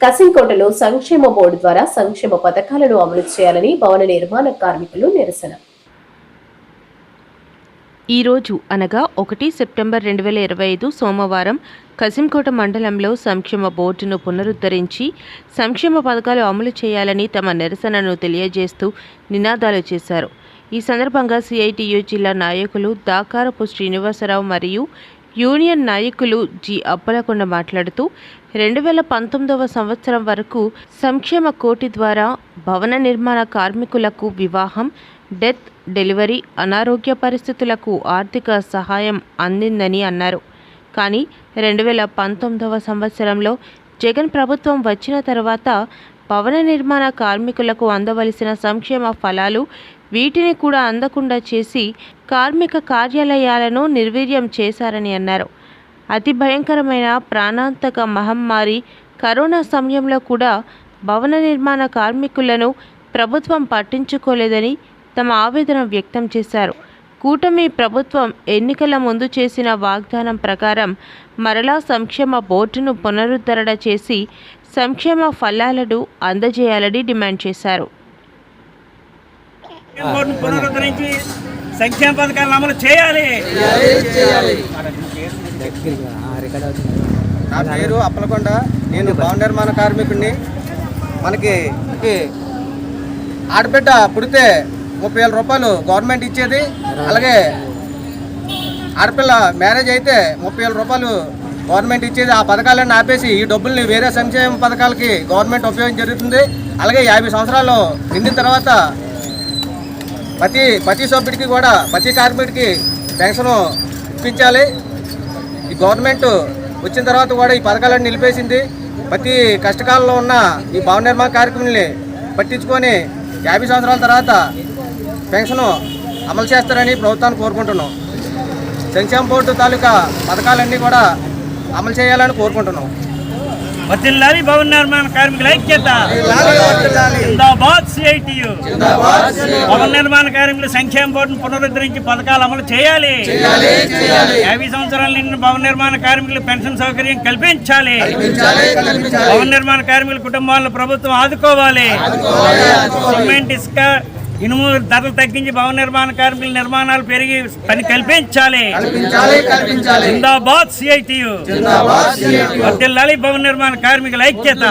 కసింకోటలో సంక్షేమ బోర్డు ద్వారా సంక్షేమ పథకాలను అమలు చేయాలని భవన నిర్మాణ కార్మికులు నిరసన. ఈరోజు అనగా ఒకటి సెప్టెంబర్ రెండు వేల ఇరవై ఐదు సోమవారం కసింకోట మండలంలో సంక్షేమ బోర్డును పునరుద్ధరించి సంక్షేమ పథకాలు అమలు చేయాలని తమ నిరసనను తెలియజేస్తూ నినాదాలు చేశారు. ఈ సందర్భంగా సిఐటియు జిల్లా నాయకులు దాకారపు శ్రీనివాసరావు మరియు యూనియన్ నాయకులు జి. అప్పలకొండ మాట్లాడుతూ రెండు వేల పంతొమ్మిదవ సంవత్సరం వరకు సంక్షేమ కోటి ద్వారా భవన నిర్మాణ కార్మికులకు వివాహం డెత్ డెలివరీ అనారోగ్య పరిస్థితులకు ఆర్థిక సహాయం అందిందని అన్నారు. కానీ రెండు వేల పంతొమ్మిదవ సంవత్సరంలో జగన్ ప్రభుత్వం వచ్చిన తర్వాత భవన నిర్మాణ కార్మికులకు అందవలసిన సంక్షేమ ఫలాలు వీటిని కూడా అందకుండా చేసి కార్మిక కార్యాలయాలను నిర్వీర్యం చేశారని అన్నారు. అతి భయంకరమైన ప్రాణాంతక మహమ్మారి కరోనా సమయంలో కూడా భవన నిర్మాణ కార్మికులను ప్రభుత్వం పట్టించుకోలేదని తమ ఆవేదన వ్యక్తం చేశారు. కూటమి ప్రభుత్వం ఎన్నికల ముందు చేసిన వాగ్దానం ప్రకారం మరలా సంక్షేమ బోర్డును పునరుద్ధరణ చేసి సంక్షేమ ఫలాలను అందజేయాలని డిమాండ్ చేశారు. బోర్డును పునరుద్ధరించి సంక్షేమ పథకాలను అమలు చేయాలి. నా పేరు అప్పలకొండ. నేను భవన నిర్మాణ కార్మికుడిని మనకి ఆడబిడ్డ పుడితే ముప్పై వేల రూపాయలు గవర్నమెంట్ ఇచ్చేది. అలాగే ఆడపిల్ల మ్యారేజ్ అయితే ముప్పై వేల రూపాయలు గవర్నమెంట్ ఇచ్చేది ఆ పథకాలన్నీ ఆపేసి ఈ డబ్బుల్ని వేరే సంక్షేమ పథకాలకి గవర్నమెంట్ ఉపయోగం జరుగుతుంది. అలాగే యాభై సంవత్సరాలు నిండిన తర్వాత ప్రతి ప్రతి సభ్యుడికి కూడా ప్రతి కార్మికుడికి పెన్షన్ ఇప్పించాలి. ఈ గవర్నమెంట్ వచ్చిన తర్వాత కూడా ఈ పథకాలను నిలిపేసింది. ప్రతి కష్టకాలంలో ఉన్న ఈ భవన నిర్మాణ కార్యక్రమాన్ని పట్టించుకొని యాభై సంవత్సరాల తర్వాత పెన్షన్ అమలు చేస్తారని ప్రభుత్వాన్ని కోరుకుంటున్నాం. సంక్షేమ బోర్డు తాలూకా పథకాలన్నీ కూడా అమలు చేయాలని కోరుకుంటున్నాం. వర్తిల్లాలి భవన నిర్మాణ కార్మికుల ఐక్యత. జిందాబాద్ సిఐటియు. భవన నిర్మాణ కార్మికుల సంక్షేమ బోర్డును పునరుద్ధరించి పథకాలు అమలు చేయాలి. యాభై సంవత్సరాల నిండిన భవన నిర్మాణ కార్మికులు పెన్షన్ సౌకర్యం కల్పించాలి. భవన నిర్మాణ కార్మికుల కుటుంబాలను ప్రభుత్వం ఆదుకోవాలి. సిమెంట్ ఇసుక ఇనుము ధరలు తగ్గించి భవన నిర్మాణ కార్మికుల నిర్మాణాలు పెరిగి పని కల్పించాలి. జిందాబాద్ సిఐటియు వర్తిల్లాలి భవన నిర్మాణ కార్మికుల ఐక్యత.